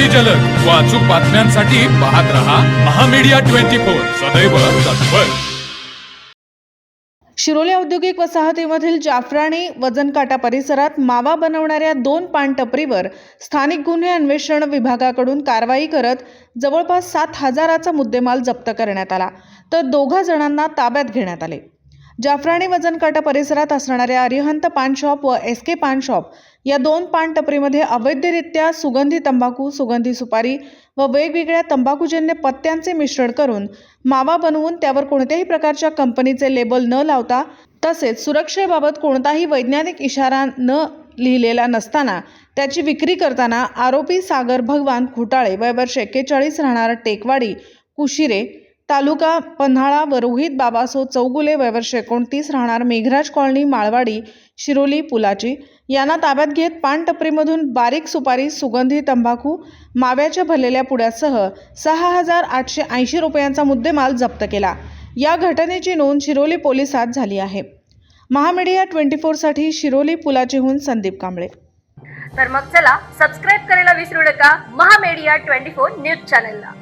अगदी जलद. व अचूक बातम्यांसाठी पाहत रहा महामीडिया ट्वेंटी फोर. सदैव तत्पर. शिरोली औद्योगिक वसाहतीमधील जाफराणी वजनकाटा परिसरात मावा बनवणाऱ्या दोन पानटपरीवर स्थानिक गुन्हे अन्वेषण विभागाकडून कारवाई करत जवळपास सात हजाराचा मुद्देमाल जप्त करण्यात आला. तर दोघा जणांना ताब्यात घेण्यात आले. जाफराणी वजन काटा परिसरात असणाऱ्या अरिहंत पान शॉप व एस के पान शॉप या दोन पान टपरीमध्ये अवैधरित्या सुगंधी तंबाखू सुगंधी सुपारी व वेगवेगळ्या तंबाखूजन्य पत्त्यांचे मिश्रण करून मावा बनवून त्यावर कोणत्याही प्रकारच्या कंपनीचे लेबल न लावता तसेच सुरक्षेबाबत कोणताही वैज्ञानिक इशारा न लिहिलेला नसताना त्याची विक्री करताना आरोपी सागर भगवान खुटाळे वय वर्ष एक्केचाळीस राहणार टेकवाडी कुशिरे तालुका पन्हाळा व रोहित बाबासो चौगुले वयवर्ष एकोणतीस राहणार मेघराज कॉलनी माळवाडी शिरोली पुलाची. यांना ताब्यात घेत पानटपरीमधून बारीक सुपारी सुगंधी तंबाखू माव्याच्या भरलेल्या पुड्यासह सहा हजार आठशे ऐंशी रुपयांचा मुद्देमाल जप्त केला. या घटनेची नोंद शिरोली पोलिसात झाली आहे. महामीडिया ट्वेंटी फोरसाठी शिरोली पुलाचीहून संदीप कांबळे. तर मग चला सबस्क्राईब करायला विसरू नका महामेडिया ट्वेंटी फोर न्यूज चॅनलला.